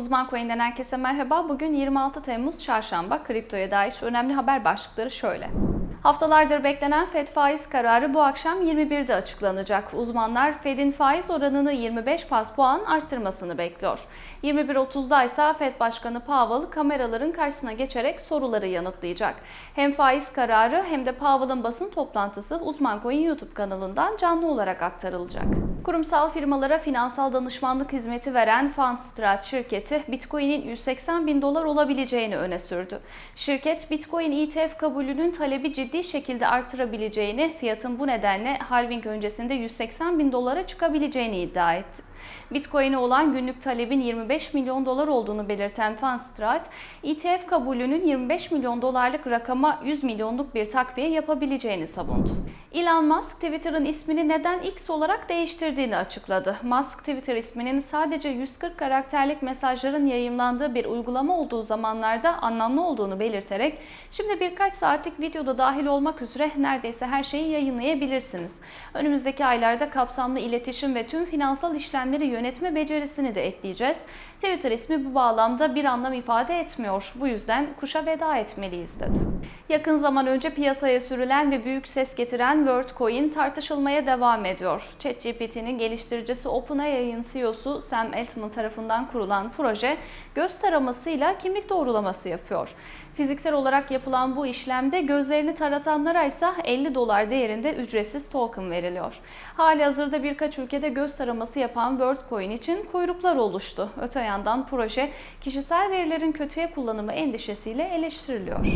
Uzman Coin'den herkese merhaba. Bugün 26 Temmuz Çarşamba. Kriptoya dair önemli haber başlıkları şöyle. Haftalardır beklenen FED faiz kararı bu akşam 21'de açıklanacak. Uzmanlar Fed'in faiz oranını 25 bas puan arttırmasını bekliyor. 21.30'da ise Fed Başkanı Powell kameraların karşısına geçerek soruları yanıtlayacak. Hem faiz kararı hem de Powell'ın basın toplantısı Uzman Coin YouTube kanalından canlı olarak aktarılacak. Kurumsal firmalara finansal danışmanlık hizmeti veren Fundstrat şirketi Bitcoin'in 180 bin dolar olabileceğini öne sürdü. Şirket Bitcoin ETF kabulünün talebi ciddi şekilde artırabileceğini, fiyatın bu nedenle halving öncesinde 180 bin dolara çıkabileceğini iddia etti. Bitcoin'e olan günlük talebin 25 milyon dolar olduğunu belirten Fundstrat, ETF kabulünün 25 milyon dolarlık rakama 100 milyonluk bir takviye yapabileceğini savundu. Elon Musk, Twitter'ın ismini neden X olarak değiştirdiğini açıkladı. Musk, Twitter isminin sadece 140 karakterlik mesajların yayımlandığı bir uygulama olduğu zamanlarda anlamlı olduğunu belirterek, şimdi birkaç saatlik videoda dahil olmak üzere neredeyse her şeyi yayınlayabilirsiniz. Önümüzdeki aylarda kapsamlı iletişim ve tüm finansal işlemleri yönetme becerisini de ekleyeceğiz. Twitter ismi bu bağlamda bir anlam ifade etmiyor. Bu yüzden kuşa veda etmeliyiz dedi. Yakın zaman önce piyasaya sürülen ve büyük ses getiren WorldCoin tartışılmaya devam ediyor. ChatGPT'nin geliştiricisi OpenAI'ın CEO'su Sam Altman tarafından kurulan proje göz taramasıyla kimlik doğrulaması yapıyor. Fiziksel olarak yapılan bu işlemde gözlerini taratanlara ise 50 dolar değerinde ücretsiz token veriliyor. Hali hazırda birkaç ülkede göz taraması yapan WorldCoin için kuyruklar oluştu. Öte yandan proje kişisel verilerin kötüye kullanımı endişesiyle eleştiriliyor.